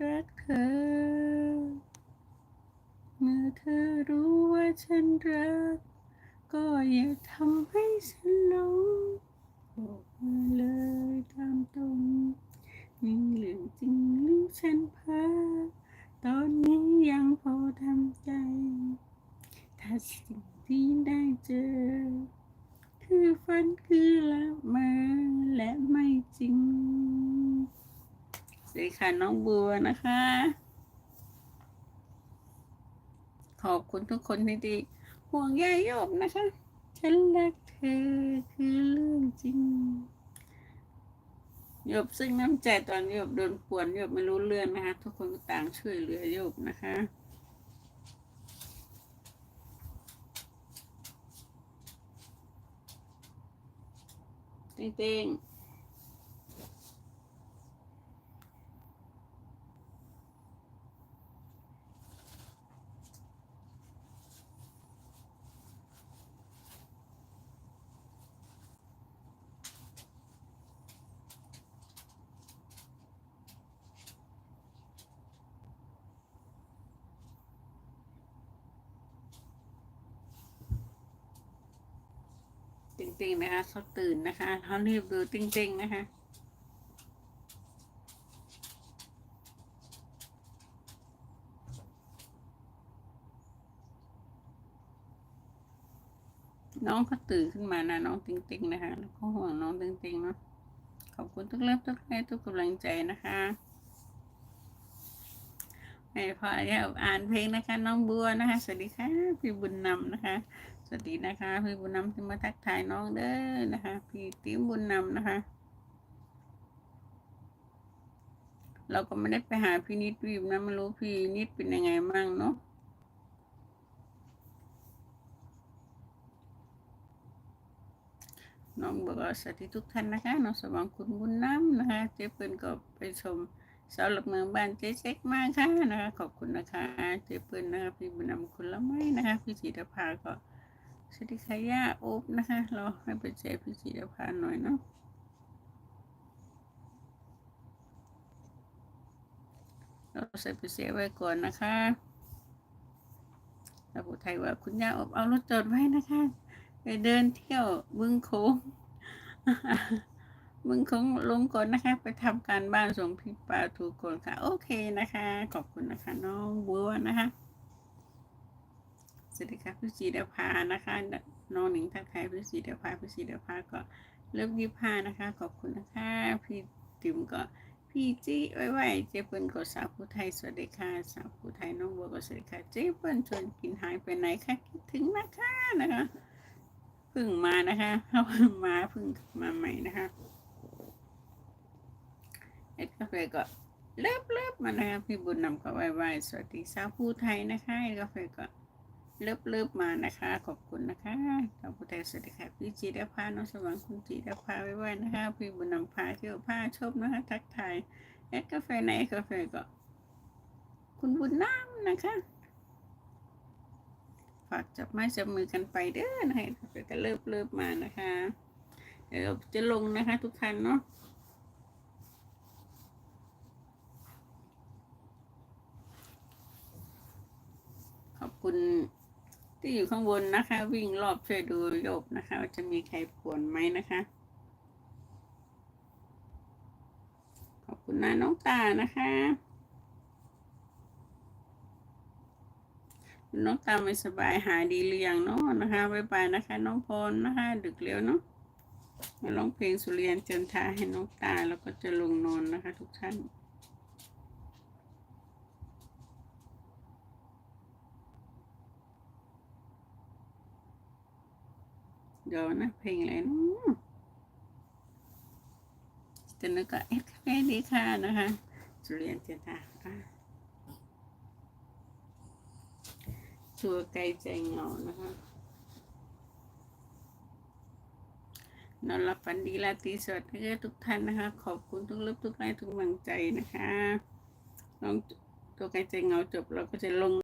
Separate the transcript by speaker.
Speaker 1: รักเธอ เมื่อเธอรู้ว่าฉันรัก ก็อย่าทำให้ฉันหลงบอกมาเลยตามตรงมีเรื่องจริงหรือฉันพาตอนนี้ยังพอทำใจ ถ้าสิ่งที่ได้เจอ คือฝันคือละเมอและไม่จริง ดีค่ะน้องบัวนะคะ ขอบคุณทุกคนที่ดีห่วงใยโยบนะคะ ฉันรักเธอคือเรื่องจริงโยบซึ่งน้ำใจตอนโยบโดนป่วนโยบไม่รู้เรื่องนะคะ ทุกคนต่างช่วยเหลือโยบนะคะจริงๆ จริงๆนะคะเขาตื่นนะคะเขารีบดูจริงๆนะคะน้องก็ตื่นขึ้นมานะน้องติงติงนะคะแล้วก็ห่วงน้องติงติงเนาะขอบคุณทุกเลิฟทุกแรงทุกกำลังใจนะคะ ให้พอจะอ่านเพลงนะคะ น้องบัวนะคะ สวัสดีค่ะพี่บุญนำนะคะ สวัสดีนะคะ พี่บุญนำที่มาทักทายน้องเด้อนะคะ พี่ติ๋มบุญนำนะคะ เราก็ไม่ได้ไปหาพี่นิดวีมนะไม่รู้พี่นิดเป็นยังไงมั่งเนาะน้องบอกว่าสวัสดีทุกท่านนะคะน้องสว่างคุณบุญน้ำนะคะเจ๊เปิ้ลก็ไปชม สาหลักเมืองบ้านเจ๊เช็คมากค่ะนะคะ ขอบคุณนะคะเจ๊เปิ้ลนะคะพี่บุญนำคุณละไม้นะคะพี่จีรภาก็สวัสดีค่ะย่าโอบนะคะ เราให้ไปเจอพี่จีรภาหน่อยเนาะเราใส่ไปเสียไว้ก่อนนะคะแล้วผู้ไทยว่าคุณย่าอบเอารถจอดไว้นะคะ ไปเดินเที่ยวบึงโค้ง บึงคงลงก่อนนะคะ ไปทำการบ้านส่งพี่ปาทุกคนค่ะ โอเคนะคะ ขอบคุณนะคะ น้องบัวนะคะสวัสดีค่ะพี่จีเดภานะคะ น้องหนิงทักทายพี่จีเดภาพี่จีเดภาก็เลิฟยี่ห้านะคะ ขอบคุณนะคะ พี่ติ๋มก็พี่จีไว้ไว้เจเปิลก็สาวผู้ไทยสวัสดีค่ะสาวผู้ไทยน้องบัวก็สวัสดีค่ะเจเปิลชวนกินหายไปไหนคะคิดถึงนะคะนะคะเพิ่งมานะคะเขามาเพิ่งมาใหม่นะคะ เอ็ดกาแฟก็เลิฟเลิฟมานะคะพี่บุญนำก็ไว้ไว้สวัสดีสาวผู้ไทยนะคะเอ็ดกาแฟก็เลิฟเลิฟมานะคะ ขอบคุณนะคะสาวผู้ไทยสวัสดีค่ะพี่จีดาพาน้องสว่างคุณจีดาพาไว้ไว้นะคะ พี่บุญนำพาเที่ยวผ้าชมนะคะ ทักทายเอ็ดกาแฟไหนกาแฟก็ คุณบุญน้ำนะคะฝากจับไม้จับมือกันไปเด้อนะคะเดี๋ยวก็เริ่มเริ่มมานะคะ เดี๋ยวจะลงนะคะทุกท่านเนาะขอบ คุณที่อยู่ข้างบนนะคะ วิ่งรอบช่วยดูโยบนะคะว่าจะมีใครป่วนไหมนะคะ ขอบคุณนะน้องตานะคะ น้องตาไม่สบายหายดีหรือยังเนาะนะคะบ๊ายบายนะคะ น้องพรนะคะ ดึกแล้วเนาะมาร้องเพลงสุริยันจันทาให้น้องตาแล้วก็จะลงนอนนะคะ ทุกท่าน เดี๋ยวนะเพลงอะไรนะจะนึกก็เอ็ดคาเฟ่ดีค่ะนะคะสุริยันจันทราอะตัวไกลใจเงานะคะนอนหลับฝันดีราตรีสวัสดิ์ทุกท่านนะคะ ขอบคุณทุกเลิฟทุกไลค์ทุกกำลังใจนะคะน้องตัวไกลใจเงาจบเราก็จะลง